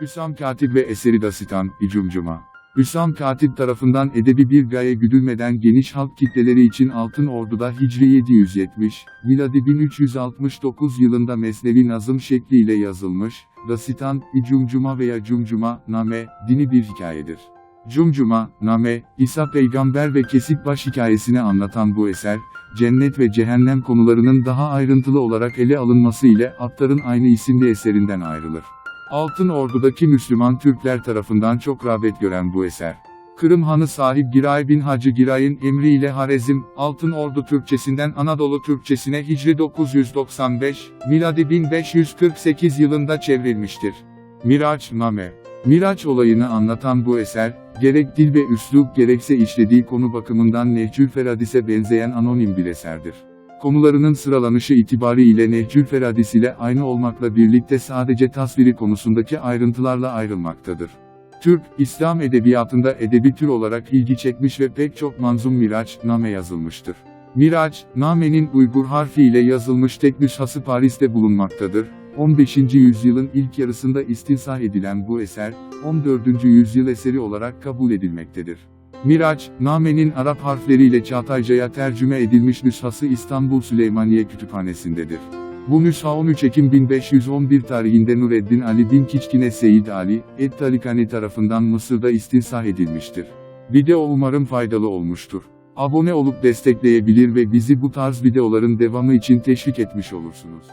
Hüsam Katip ve eseri Dasitan, İcumcuma. Hüsam Katip tarafından edebi bir gaye güdülmeden geniş halk kitleleri için Altın Ordu'da Hicri 770, miladi 1369 yılında Mesnevi nazım şekliyle yazılmış, Dasitan, İcumcuma veya Cumcuma, Name, dini bir hikayedir. Cumcuma, Name, İsa peygamber ve kesik baş hikayesini anlatan bu eser, cennet ve cehennem konularının daha ayrıntılı olarak ele alınması ile Attar'ın aynı isimli eserinden ayrılır. Altın Ordu'daki Müslüman Türkler tarafından çok rağbet gören bu eser. Kırım Hanı sahip Giray bin Hacı Giray'ın emriyle Harezm, Altın Ordu Türkçesinden Anadolu Türkçesine Hicri 995, miladi 1548 yılında çevrilmiştir. Miraç Name Miraç olayını anlatan bu eser, gerek dil ve üslup gerekse işlediği konu bakımından Nehcül Feradis'e benzeyen anonim bir eserdir. Konularının sıralanışı itibariyle Nehcül Feradis ile aynı olmakla birlikte sadece tasviri konusundaki ayrıntılarla ayrılmaktadır. Türk, İslam edebiyatında edebi tür olarak ilgi çekmiş ve pek çok manzum Miraç, Name yazılmıştır. Miraç, Name'nin Uygur harfi ile yazılmış tek nüshası Paris'te bulunmaktadır. 15. yüzyılın ilk yarısında istinsah edilen bu eser, 14. yüzyıl eseri olarak kabul edilmektedir. Miraç, Name'nin Arap harfleriyle Çağatayca'ya tercüme edilmiş nüshası İstanbul Süleymaniye Kütüphanesi'ndedir. Bu nüsha 13 Ekim 1511 tarihinde Nureddin Ali bin Kiçkine Seyyid Ali, Et Talikani tarafından Mısır'da istinsah edilmiştir. Video umarım faydalı olmuştur. Abone olup destekleyebilir ve bizi bu tarz videoların devamı için teşvik etmiş olursunuz.